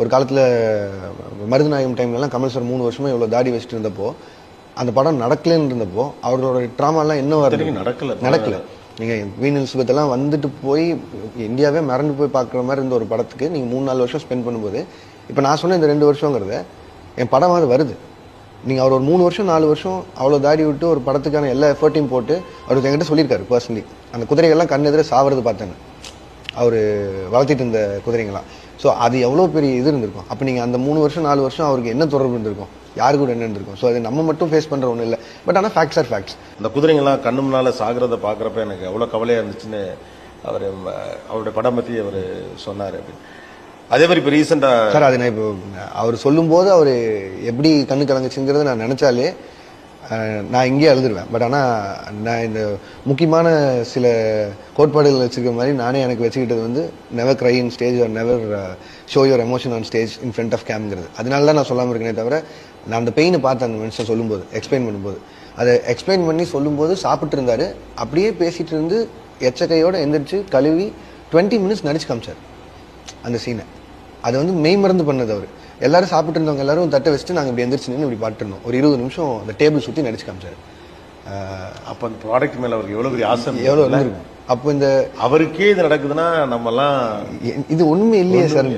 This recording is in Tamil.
ஒரு காலத்தில் மருதநாயகம் டைம்லலாம் கமல் சார் மூணு வருஷமா இவ்வளோ தாடி வச்சுட்டு இருந்தப்போ அந்த படம் நடக்கலன்னு இருந்தப்போ அவர்களோட ட்ராமாலாம் என்ன வருது. நடக்கல. நடக்கல. நீங்கள் வீணல் சுகத்தெல்லாம் வந்துட்டு போய் இந்தியாவே மறந்து போய் பார்க்குற மாதிரி இருந்த ஒரு படத்துக்கு நீங்கள் மூணு நாலு வருஷம் ஸ்பெண்ட் பண்ணும்போது இப்போ நான் சொன்ன இந்த ரெண்டு வருஷங்கிறத என் படம் அது வருது. நீங்கள் அவர் ஒரு மூணு வருஷம் நாலு வருஷம் அவ்வளோ தாடி விட்டு ஒரு படத்துக்கான எல்லா எஃபர்ட்டையும் போட்டு அவர் என்கிட்ட சொல்லியிருக்காரு பர்சனலி அந்த குதிரைகள்லாம் கண் எதிர சாவறது பார்த்தேன்னு. அவர் வளர்த்திட்டு இருந்த குதிரைங்களாம். ஸோ அது எவ்வளோ பெரிய இது இருந்திருக்கும்? அப்போ நீங்கள் அந்த மூணு வருஷம் நாலு வருஷம் அவருக்கு என்ன தொடர்பு இருந்திருக்கும்? யாரு கூட என்ன இருந்திருக்கும்? ஸோ அது நம்ம மட்டும் ஃபேஸ் பண்ணுற ஒன்றும் இல்லை. பட் ஆனால் ஃபேக்ட்ஸ் ஆர் ஃபேக்ட்ஸ் அந்த குதிரைங்கெல்லாம் கண்ணு முன்னால சாகிறத பார்க்குறப்ப எனக்கு எவ்வளோ கவலையாக இருந்துச்சுன்னு அவர் அவருடைய படம் பற்றி அவர் சொன்னார். அப்படின்னு அதே மாதிரி இப்போ ரீசெண்டாக சார் அது நான் இப்போ அவர் சொல்லும்போது அவர் எப்படி கண்ணு கலங்குச்சுங்கிறத நான் நினச்சாலே நான் இங்கேயே எழுதுருவேன். பட் ஆனால் நான் இந்த முக்கியமான சில கோட்பாடுகள் வச்சுருக்க மாதிரி நானே எனக்கு வச்சுக்கிட்டது வந்து never cry in stage or never show your emotion on stage in front of கேம்ங்கிறது அதனால தான் நான் சொல்லாமல் இருக்கேனே தவிர நான் அந்த பெயினை பார்த்தேன் அந்த மனுஷன் சொல்லும்போது எக்ஸ்பிளைன் பண்ணும்போது. அதை எக்ஸ்பிளைன் பண்ணி சொல்லும்போது சாப்பிட்டு இருந்தார். அப்படியே பேசிகிட்டு இருந்து எச்சக்கையோடு எந்திரிச்சு கழுவி டுவெண்ட்டி மினிட்ஸ் நடிச்சு காமிச்சார். அந்த சீனை அது வந்து மெய் மறந்து பண்ணது அவர். எல்லாரும் சாப்பிட்டு இருந்தவங்க எல்லாரும் தட்டை வச்சுட்டு நாங்கள் இப்படி எந்திரிச்சு நின்று இப்படி பாட்டு இருந்தோம். ஒரு இருபது நிமிஷம் அந்த டேபிள் சுற்றி நடிச்சு காமிச்சாரு. அப்போ அந்த ப்ராடக்ட் மேலே அவருக்கு எவ்வளோ பெரிய ஆசை எவ்வளோ? இருந்திருக்கும் அப்போ இந்த அவருக்கே இது நடக்குதுன்னா நம்மலாம் இது உண்மை இல்லையே சார்.